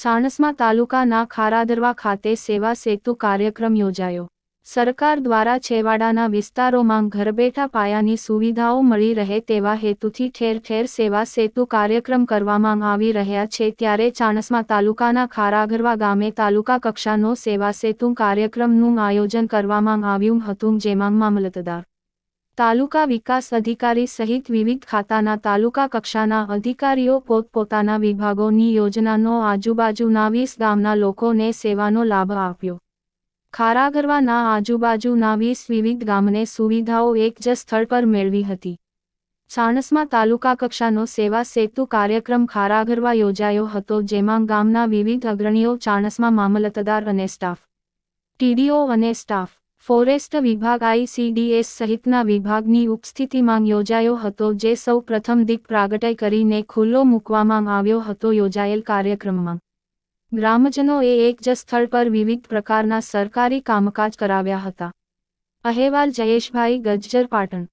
ચાણસ્મા તાલુકાના ખારાદરવા ખાતે સેવા સેતુ કાર્યક્રમ યોજાયો. સરકાર દ્વારા છેવાડાના વિસ્તારોમાં ઘરબેઠા પાયાની સુવિધાઓ મળી રહે તેવા હેતુથી ઠેર ઠેર સેવા સેતુ કાર્યક્રમ કરવામાં આવી રહ્યા છે ત્યારે ચાણસમાં તાલુકાના ખારાગરવા ગામે તાલુકા કક્ષાનો સેવા સેતુ કાર્યક્રમનું આયોજન કરવામાં આવ્યું હતું જેમાં મામલતદાર તાલુકા વિકાસ અધિકારી સહિત વિવિધ ખાતાના તાલુકા કક્ષાના અધિકારીઓ પોતપોતાના વિભાગોની યોજનાનો આજુબાજુના વીસ ગામના લોકોને સેવાનો લાભ આપ્યો. ખારાગરવાના આજુબાજુના વીસ વિવિધ ગામને સુવિધાઓ એક જ સ્થળ પર મેળવી હતી. સાણસમાં તાલુકા કક્ષાનો સેવા સેતુ કાર્યક્રમ ખારાગરવા યોજાયો હતો, જેમાં ગામના વિવિધ અગ્રણીઓ ચાણસમાં મામલતદાર અને સ્ટાફ, ટીડીઓ અને સ્ટાફ ફોરેસ્ટ વિભાગ આઈસીડીએસ સહિતના વિભાગની ઉપસ્થિતિમાં યોજાયો હતો જે સૌ પ્રથમ દીપ પ્રાગટય કરીને ખુલ્લો મૂકવામાં આવ્યો હતો યોજાયેલ કાર્યક્રમમાં. ગ્રામજનોએ એક જ સ્થળ પર વિવિધ પ્રકારના સરકારી કામકાજ કરાવ્યા હતા. અહેવાલ જયેશભાઈ ગજ્જર પાટણ.